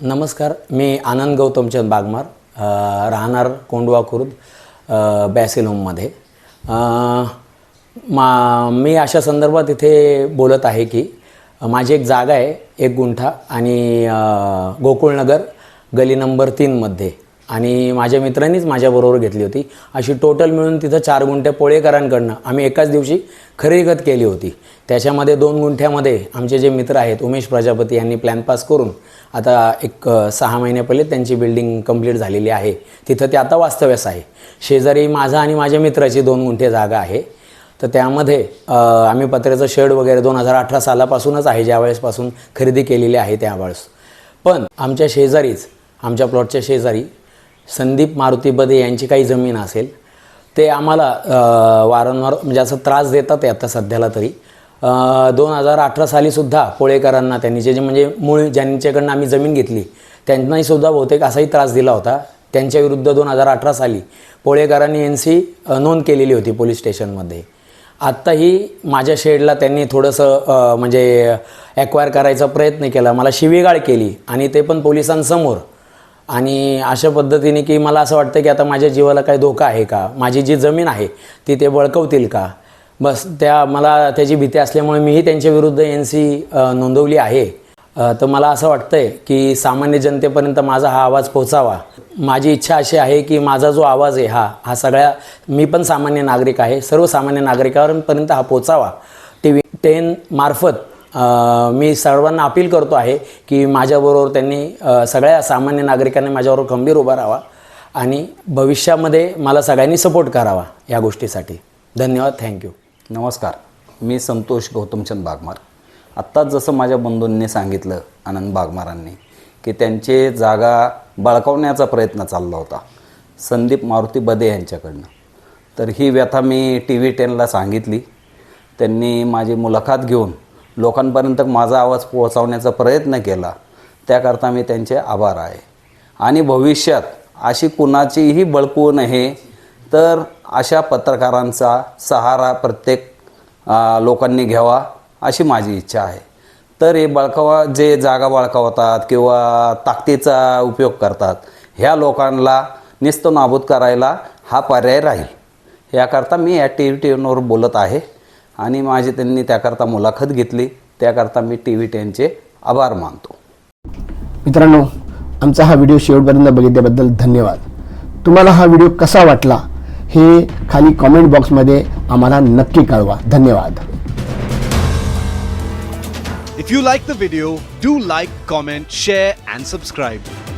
नमस्कार मी आनंद गौतमचंद बागमार राहणार कोंडवा खुर्द बॅसिलोममध्ये. मा मी अशा संदर्भात इथे बोलत आहे की माझी एक जागा आहे एक गुंठा आणि गोकुळनगर गली नंबर तीनमध्ये. आणि माझ्या मित्रांनीच माझ्याबरोबर घेतली होती. अशी टोटल मिळून तिथं चार गुंठ्या पोळेकरांकडनं आम्ही एकाच दिवशी खरेगत केली होती. त्याच्यामध्ये दोन गुंठ्यामध्ये आमचे जे मित्र आहेत उमेश प्रजापती यांनी प्लॅन पास करून आता एक सहा महिन्या पहिले त्यांची बिल्डिंग कंप्लीट झालेली आहे. तिथं ते आता वास्तव्यास आहे. शेजारी माझा आणि माझ्या मित्राची दोन गुंठे जागा आहे. तर त्यामध्ये आम्ही पत्र्याचं शेड वगैरे दोन हजार अठरा सालापासूनच आहे ज्यावेळेसपासून खरेदी केलेली आहे त्यावेळेस. पण आमच्या शेजारीच आमच्या प्लॉटच्या शेजारी संदीप मारुती बदे यांची काही जमीन असेल ते आम्हाला वारंवार म्हणजे असं त्रास देतात आहे आता सध्याला तरी. दोन हजार अठरा सालीसुद्धा पोळेकरांना त्यांनी जे जे म्हणजे मूळ ज्यांच्याकडनं आम्ही जमीन घेतली त्यांनाही सुद्धा बहुतेक असाही त्रास दिला होता. त्यांच्या विरुद्ध दोन हजार अठरा साली पोळेकरांनी एन सी नोंद केलेली होती पोलीस स्टेशनमध्ये. आत्ताही माझ्या शेडला त्यांनी थोडंसं म्हणजे ॲक्वायर करायचा प्रयत्न केला मला शिवीगाळ केली आणि ते पण पोलिसांसमोर आणि अशा पद्धतीने की मला असं वाटतं की आता माझ्या जीवाला काही धोका आहे का? माझी जी जमीन आहे ती ते बळकवतील का? बस त्या मला त्याची भीती असल्यामुळे मीही त्यांच्या विरुद्ध एन सी नोंदवली आहे. तर मला असं वाटतंय की सामान्य जनतेपर्यंत माझा हा आवाज पोहोचावा. माझी इच्छा अशी आहे की माझा जो आवाज आहे हा हा सगळ्या मी पण सामान्य नागरिक आहे. सर्वसामान्य नागरिकांपर्यंत हा पोचावा टी व्ही टेन मार्फत मी सर्वांना अपील करतो आहे की माझ्याबरोबर त्यांनी सगळ्या सामान्य नागरिकांनी माझ्याबरोबर खंबीर उभा राहावा आणि भविष्यामध्ये मला सगळ्यांनी सपोर्ट करावा या गोष्टीसाठी. धन्यवाद. थँक्यू नमस्कार. मी संतोष गौतमचंद बागमार. आत्ताच जसं माझ्या बंधूंनी सांगितलं आनंद बागमारांनी की त्यांचे जागा बळकावण्याचा प्रयत्न चालला होता संदीप मारुती बदे यांच्याकडनं. तर ही व्यथा मी टी व्ही टेनला सांगितली. त्यांनी माझी मुलाखत घेऊन लोकांपर्यंत माझा आवाज पोहोचवण्याचा प्रयत्न केला. त्याकरता मी त्यांचे आभार आहे. आणि भविष्यात अशी कुणाचीही बळकू नये तर अशा पत्रकारांचा सहारा प्रत्येक लोकांनी घ्यावा अशी माझी इच्छा आहे. तर हे बळकावा जे जागा बळकावतात किंवा ताकदीचा उपयोग करतात ह्या लोकांना निस्त नाबूद करायला हा पर्याय राहील. याकरता मी या टी व्ही टेनवर बोलत आहे. आणि माझी त्यांनी त्याकरता मुलाखत घेतली. त्याकरता मी टी व्ही टेनचे आभार मानतो. मित्रांनो आमचा हा व्हिडिओ शेवटपर्यंत बघितल्याबद्दल धन्यवाद. तुम्हाला हा व्हिडिओ कसा वाटला हे खाली कॉमेंट बॉक्समध्ये आम्हाला नक्की कळवा. धन्यवाद. If you like the video, do like, comment, share, and subscribe.